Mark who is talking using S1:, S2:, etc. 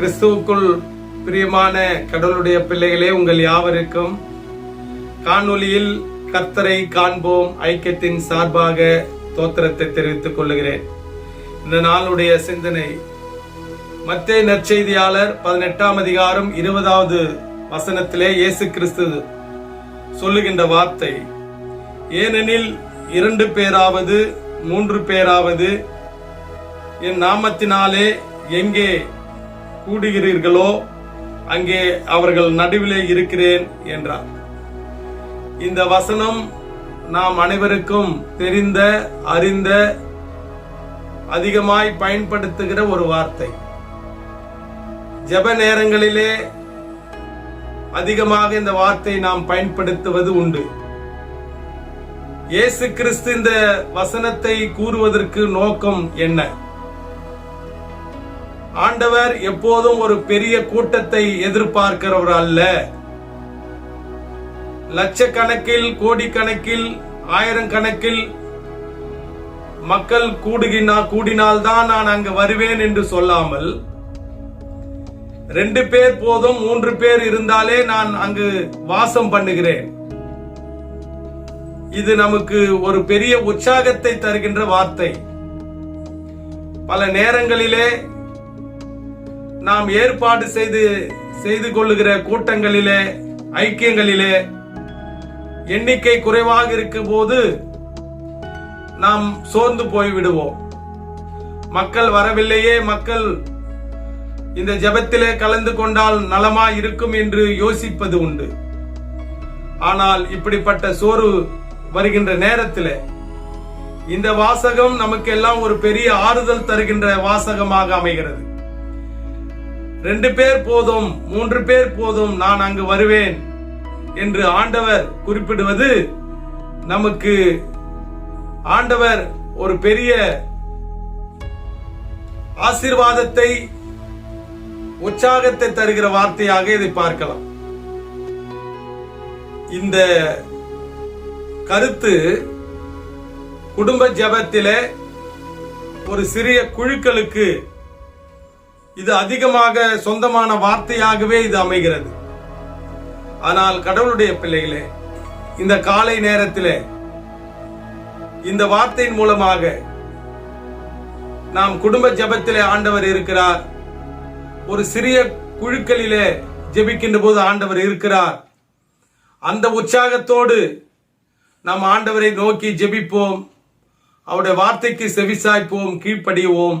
S1: கிறிஸ்துவுக்குள் பிரியமான கடவுளுடைய பிள்ளைகளே உங்கள் யாவருக்கும் காணொளியில் கத்தரை காண்போம் ஐக்கியத்தின் சார்பாக தோத்திரத்தை தெரிவித்துக் கொள்ளுகிறேன். இந்த நாளுடைய சிந்தனை மத்திய நற்செய்தியாளர் பதினெட்டாம் அதிகாரம் இருபதாவது வசனத்திலே இயேசு கிறிஸ்து சொல்லுகின்ற வார்த்தை ஏனெனில் இரண்டு பேராவது மூன்று பேராவது என் நாமத்தினாலே எங்கே கூடுகிறீர்களோ அங்கே அவர்கள் நடுவிலே இருக்கிறேன் என்றார். இந்த வசனம் நாம் அனைவருக்கும் தெரிந்த அறிந்த அதிகமாய் பயன்படுத்துகிற ஒரு வார்த்தை. ஜெப நேரங்களிலே அதிகமாக இந்த வார்த்தை நாம் பயன்படுத்துவது உண்டு. இயேசு கிறிஸ்து இந்த வசனத்தை கூறுவதற்கு நோக்கம் என்ன? ஆண்டவர் எப்போதும் ஒரு பெரிய கூட்டத்தை எதிர்பார்க்கிறவர் அல்ல. லட்சக்கணக்கில் கோடிக்கணக்கில் ஆயிரக்கணக்கில் மக்கள் கூடுகினா கூடினால்தான் நான் அங்கு வருவேன் என்று சொல்லாமல் ரெண்டு பேர் போதும் மூன்று பேர் இருந்தாலே நான் அங்கு வாசம் பண்ணுகிறேன். இது நமக்கு ஒரு பெரிய உற்சாகத்தை தருகின்ற வார்த்தை. பல நேரங்களிலே நாம் ஏற்பாடு செய்து செய்து கொள்ளுகிற கூட்டங்களிலே ஐக்கியங்களிலே எண்ணிக்கை குறைவாக இருக்கும் போது நாம் சோர்ந்து போய் விடுவோம். மக்கள் வரவில்லையே மக்கள் இந்த ஜபத்திலே கலந்து கொண்டால் நலமா இருக்கும் என்று யோசிப்பது உண்டு. ஆனால் இப்படிப்பட்ட சோறு வருகின்ற நேரத்தில் இந்த வாசகம் நமக்கு எல்லாம் ஒரு பெரிய ஆறுதல் தருகின்ற வாசகமாக அமைகிறது. ரெண்டு பேர் போதும் மூன்று பேர் போதும் நான் அங்கு வருவேன் என்று ஆண்டவர் குறிப்பிடுவது நமக்கு ஆண்டவர் ஒரு பெரிய ஆசீர்வாதத்தை உற்சாகத்தை தருகிற வார்த்தையாக இதை பார்க்கலாம். இந்த கருத்து குடும்ப ஜபத்திலே ஒரு சிறிய குழுக்களுக்கு இது அதிகமாக சொந்தமான வார்த்தையாகவே இது அமைகிறது. ஆனால் கடவுளுடைய பிள்ளைகளே இந்த காலை நேரத்தில் இந்த வார்த்தையின் மூலமாக நாம் குடும்ப ஜபத்திலே ஆண்டவர் இருக்கிறார். ஒரு சிறிய குழுக்களிலே ஜெபிக்கின்ற போது ஆண்டவர் இருக்கிறார். அந்த உற்சாகத்தோடு நாம் ஆண்டவரை நோக்கி ஜெபிப்போம். அவருடைய வார்த்தைக்கு செவிசாய்ப்போம் கீழ்ப்படிவோம்.